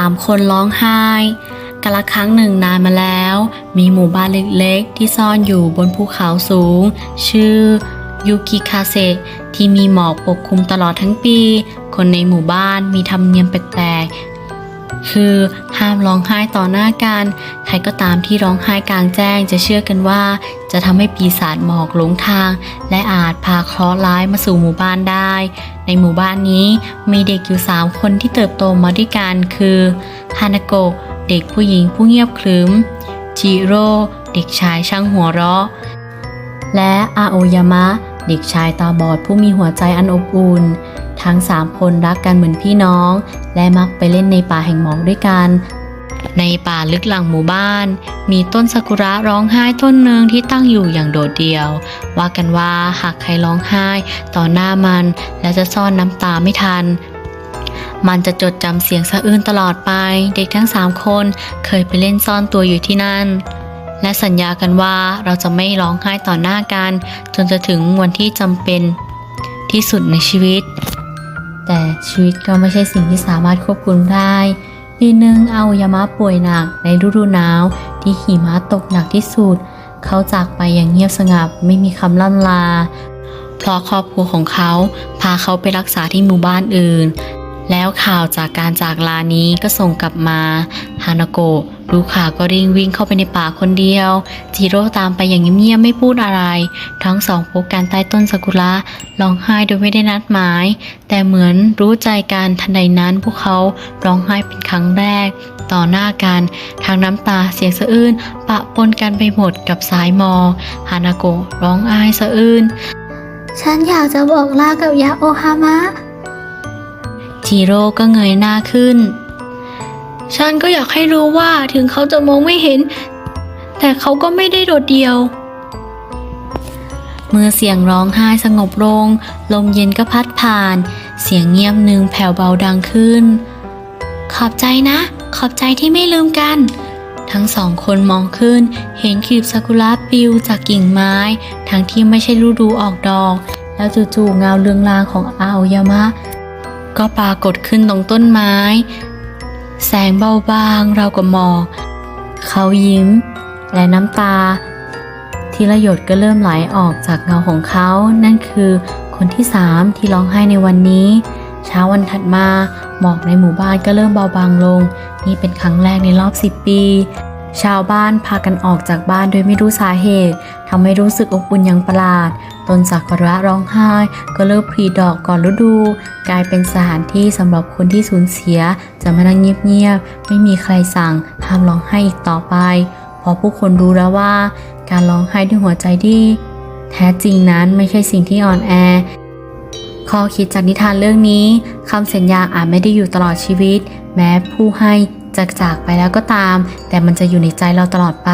ามคนร้องไห้ กละครั้งหนึ่งนานมาแล้ว มีหมู่บ้านเล็กๆ ที่ซ่อนอยู่บนภูเขาสูง ชื่อยูกิคาเซที่มีหมอกปกคลุมตลอดทั้งปี คนในหมู่บ้านมีธรรมเนียมแปลก คือห้ามร้องไห้ต่อหน้ากัน ใครก็ตามที่ร้องไห้กลางแจ้งจะเชื่อกันว่า จะทำให้ปีศาจหมอกหลงทาง และอาจพาเคราะห์ร้ายมาสู่หมู่บ้านได้ ในหมู่บ้านนี้มีเด็กอยู่3คนที่เติบโตมาด้วยกันคือฮานาโกะเด็กผู้หญิงผู้เงียบขรึมจิโร่เด็กชายช่างหัวเราะ และอาโอยามะ เด็กชายตาบอดผู้มีหัวใจอันอบอุ่น ทั้ง3คนรักกันเหมือนพี่น้อง และมักไปเล่นในป่าแห่งหมอกด้วยกัน ในป่าลึกหลังหมู่บ้าน มีต้นซากุระร้องไห้ต้นหนึ่งที่ตั้งอยู่อย่างโดดเดี่ยว ว่ากันว่าหากใครร้องไห้ ต่อหน้ามัน และจะซ่อนน้ำตาไม่ทันมันจะจดจำเสียงสะอื้นตลอดไป เด็กทั้งสามคนเคยไปเล่นซ่อนตัวอยู่ที่นั่น และสัญญากันว่าเราจะไม่ร้องไห้ต่อหน้ากัน จนจะถึงวันที่จำเป็นที่สุดในชีวิต แต่ชีวิตก็ไม่ใช่สิ่งที่สามารถควบคุมได้ปีหนึ่งเอายามะป่วยหนักในฤดูหนาว ที่หิมะตกหนักที่สุด เขาจากไปอย่างเงียบสงบไม่มีคำล่ำลา เพราะครอบครัวของเขาพาเขาไปรักษาที่หมู่บ้านอื่น แล้วข่าวจากการจากลานี้ก็ส่งกลับมาฮานาโกะ รู้ข่าวก็รีบวิ่งเข้าไปในป่าคนเดียว จิโร่ตามไปอย่างเงียบๆไม่พูดอะไร ทั้งสองพบกันใต้ต้นซากุระร้องไห้โดยไม่ได้นัดหมาย แต่เหมือนรู้ใจกันทันใดนั้นพวกเขาร้องไห้เป็นครั้งแรก ต่อหน้ากันทั้งน้ำตาเสียงสะอื้นปะปนกันไปหมดกับสายมอฮานาโกะร้องไห้สะอื้นฉันอยากจะบอกลากับยาโอฮามะจิโร่ก็เงยหน้าขึ้น ฉันก็อยากให้รู้ว่าถึงเขาจะมองไม่เห็น แต่เขาก็ไม่ได้โดดเดี่ยว เมื่อเสียงร้องไห้สงบลง ลมเย็นก็พัดผ่าน เสียงเงียบหนึ่งแผ่วเบาดังขึ้น ขอบใจนะ ขอบใจที่ไม่ลืมกัน ทั้งสองคนมองขึ้น เห็นคลีบซากุระปลิวจากกิ่งไม้ ทั้งที่ไม่ใช่ฤดูออกดอก แล้วจู่ๆเงาเรืองรางของอาโอยามะก็ปรากฏขึ้นตรงต้นไม้ แสงเบาบางเรากับหมอกเขายิ้ม และน้ำตา ทีละหยดก็เริ่มไหลออกจากเงาของเขา นั่นคือคนที่สามที่ร้องไห้ในวันนี้ เช้าวันถัดมาหมอกในหมู่บ้านก็เริ่มเบาบางลง นี่เป็นครั้งแรกในรอบ10ปี ชาวบ้านพากันออกจากบ้านโดยไม่รู้สาเหตุทำให้รู้สึกอบอุ่นอย่างประหลาด ต้นสักการะร้องไห้ก็เริ่มผลิดอกก่อนฤดู กลายเป็นสถานที่สำหรับคนที่สูญเสีย จะมานั่งเงียบๆ ไม่มีใครสั่งห้ามร้องไห้อีกต่อไป เพราะผู้คนรู้แล้วว่า การร้องไห้ด้วยหัวใจที่ แท้จริงนั้นไม่ใช่สิ่งที่อ่อนแอข้อคิดจากนิทานเรื่องนี้คำสัญญาอาจไม่ได้อยู่ตลอดชีวิต แม้ผู้ให้จะจากไปแล้วก็ตาม แต่มันจะอยู่ในใจเราตลอดไป